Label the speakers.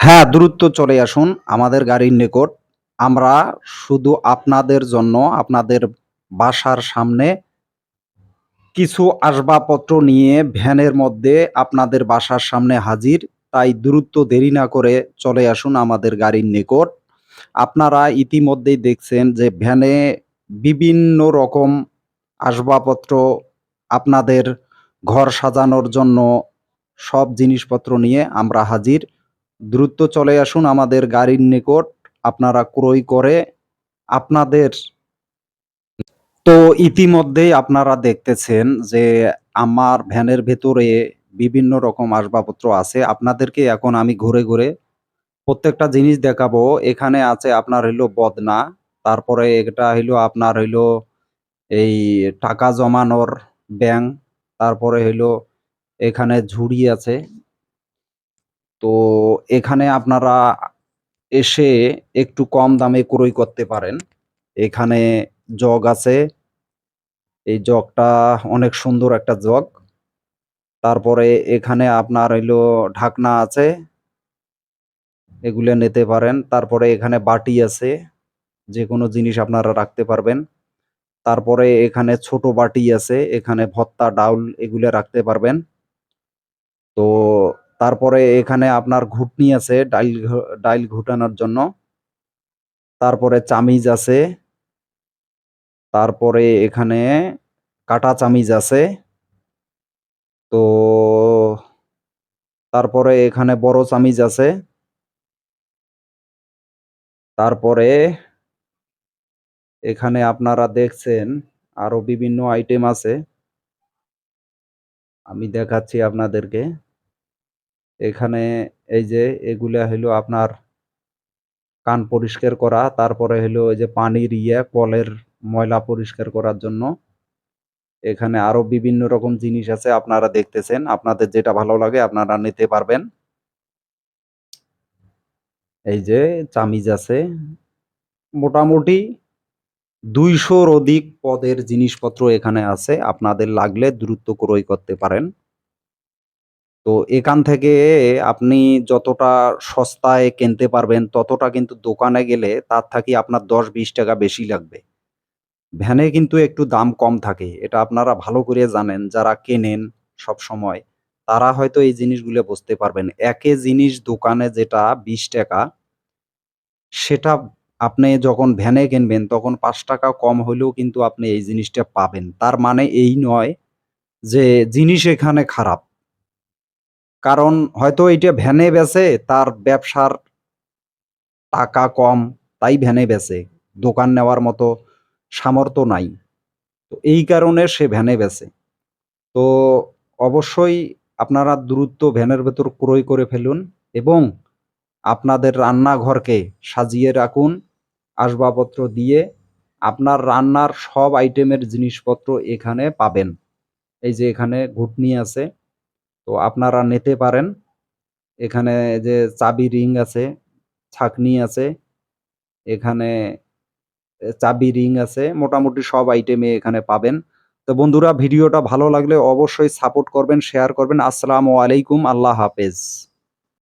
Speaker 1: হ্যাঁ, দ্রুত চলে আসুন আমাদের গাড়ির নিকট। আমরা শুধু আপনাদের জন্য আপনাদের বাসার সামনে কিছু আসবাবপত্র নিয়ে ভ্যানের মধ্যে আপনাদের বাসার সামনে হাজির। তাই দ্রুত দেরি না করে চলে আসুন আমাদের গাড়ির নিকট। আপনারা ইতিমধ্যেই দেখছেন যে ভ্যানে বিভিন্ন রকম আসবাবপত্র আপনাদের ঘর সাজানোর জন্য সব জিনিসপত্র নিয়ে আমরা হাজির। দ্রুত চলে আসুন আমাদের গাড়ির নিকট। আপনারা ক্রয় করে আপনাদের তো ইতিমধ্যেই আপনারা দেখতেছেন যে আমার ভ্যানের ভেতরে বিভিন্ন রকম আসবাবপত্র আছে। আপনাদেরকে এখন আমি ঘুরে, ঘুরে প্রত্যেকটা জিনিস দেখাবো। এখানে আছে আপনার হইল বদনা, তারপরে এটা হইল আপনার হইল এই টাকা জমানোর ব্যাংক, তারপরে হইল এখানে ঝুড়ি আছে। তো এখানে আপনারা এসে একটু কম দামে ক্রয় করতে পারেন। এখানে জগ আছে। এই জগটা অনেক সুন্দর একটা জগ। তারপরে এখানে আপনার হইল ঢাকনা আছে। এগুলা নিতে পারেন। তারপরে এখানে বাটি আছে। যেকোনো জিনিস আপনারা রাখতে পারবেন। তারপরে এখানে ছোট বাটি আছে। এখানে ভত্তা, ডাউল এগুলা রাখতে পারবেন। তো তারপরে এখানে আপনার ঘুটনি আছে, ডাইল ডাইল ঘুটানোর জন্য। তারপরে চামিজ আছে। তারপরে এখানে কাঁটা চামিজ আছে। তো তারপরে এখানে বড় চামিজ আছে। তারপরে এখানে আপনারা দেখছেন আরও বিভিন্ন আইটেম আছে। আমি দেখাচ্ছি আপনাদেরকে। এখানে এই যে এগুলা হইল আপনার কান পরিষ্কার করা, তারপরে হইল ওই যে পানির ইয়ে কলের ময়লা পরিষ্কার করার জন্য। এখানে আরও বিভিন্ন রকম জিনিস আছে আপনারা দেখতেছেন। আপনাদের যেটা ভালো লাগে আপনারা নিতে পারবেন। এই যে চামিজ আছে। মোটামুটি দুইশোর অধিক পদের জিনিসপত্র এখানে আছে। আপনাদের লাগলে দ্রুত ক্রয় করতে পারেন। তো এখান থেকে আপনি যতটা সস্তায় কিনতে পারবেন, ততটা কিন্তু দোকানে গেলে তার থাকি আপনার দশ বিশ টাকা বেশি লাগবে। ভ্যানে কিন্তু একটু দাম কম থাকে। এটা আপনারা ভালো করে জানেন, যারা কেনেন সবসময়। তারা হয়তো এই জিনিসগুলো বুঝতে পারবেন। একই জিনিস দোকানে যেটা ৳২০ সেটা আপনি যখন ভ্যানে কিনবেন, তখন পাঁচ টাকা কম হলেও কিন্তু আপনি এই জিনিসটা পাবেন। তার মানে এই নয় যে জিনিস এখানে খারাপ। কারণ হয়তো এটা ভ্যানে বেচে, তার ব্যবসার টাকা কম, তাই ভ্যানে বেচে। দোকান নেওয়ার মতো সামর্থ্য নাই। তো এই কারণে সে ভ্যানে বেচে। তো অবশ্যই আপনারা দ্রুত ভ্যানের ভেতর ক্রয় করে ফেলুন এবং আপনাদের রান্নাঘরকে সাজিয়ে রাখুন, আসবাবপত্র দিয়ে। আপনার রান্নার সব আইটেমের জিনিসপত্র এখানে পাবেন। এই যে এখানে ঘুটনি আছে। তো আপনারা নিতে পারেন। এখানে যে চাবি রিং আছে, ছাকনি আছে। এখানে চাবি রিং আছে। মোটামুটি সব আইটেমে এখানে পাবেন। তো বন্ধুরা ভিডিওটা ভালো লাগলে অবশ্যই সাপোর্ট করবেন, শেয়ার করবেন। আসসালামু আলাইকুম। আল্লাহ হাফেজ।